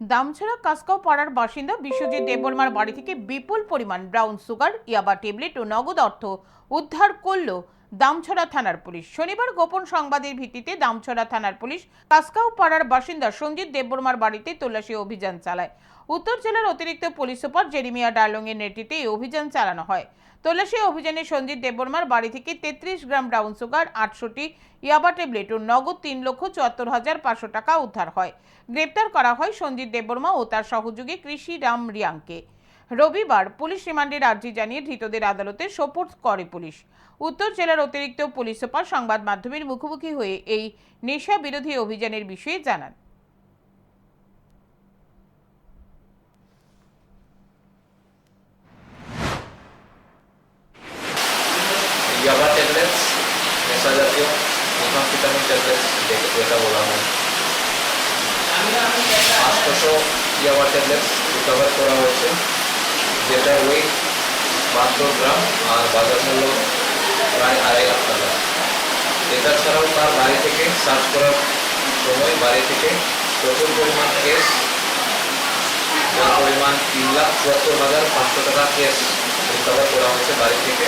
দামছড়া কাসকাও পাড়ার বাসিন্দা বিশ্বজিৎ দেববর্মার বাড়ি থেকে বিপুল পরিমাণ ব্রাউন সুগার ইয়াবা ট্যাবলেট ও নগদ অর্থ উদ্ধার করল দামছড়া থানার পুলিশ। শনিবার গোপন সংবাদের ভিত্তিতে দামছড়া থানার পুলিশ কাসকাও পাড়ার বাসিন্দা সঞ্জিত দেববর্মার বাড়িতে তল্লাশি অভিযান চালায়। উত্তর জেলার অতিরিক্ত পুলিশ সুপার জেরিমিয়া ডার্লং এর নেতৃত্বে এই অভিযান চালানো হয়। তল্লাশি অভিযানে সঞ্জিত দেববর্মার বাড়ি থেকে তেত্রিশ গ্রাম ব্রাউন সুগার আটশোটি ইয়াবা ট্যাবলেট ও নগদ তিন লক্ষ চুয়াত্তর হাজার পাঁচশো টাকা উদ্ধার হয়। গ্রেপ্তার করা হয় সঞ্জিত দেববর্মা ও তার সহযোগী কৃষি রাম রিয়াংকে। রবিবার পুলিশ রিমান্ডের আর্জি জানিয়ে ধৃতদের আদালতে সোপর্দ করে পুলিশ। উত্তর জেলার অতিরিক্ত পুলিশ সুপার সংবাদ মাধ্যমের মুখোমুখি হয়ে এই নেশা বিরোধী অভিযানের বিষয়ে জানান। যেটা বলা হয়। আটশোশো ইয়াবা ট্যাবলেটস রিকভার করা হয়েছে যেটা ওয়েট বাহাত্তর গ্রাম আর বাজার মূল্য প্রায় আড়াই লাখ টাকা এটা ছাড়াও তার বাড়ি থেকে সার্চ করার সময় বাড়ি থেকে প্রচুর পরিমাণ কেস যার পরিমাণ তিন লাখ চুয়াত্তর হাজার পাঁচশো টাকা কেস রিকভার করা হয়েছে বাড়ি থেকে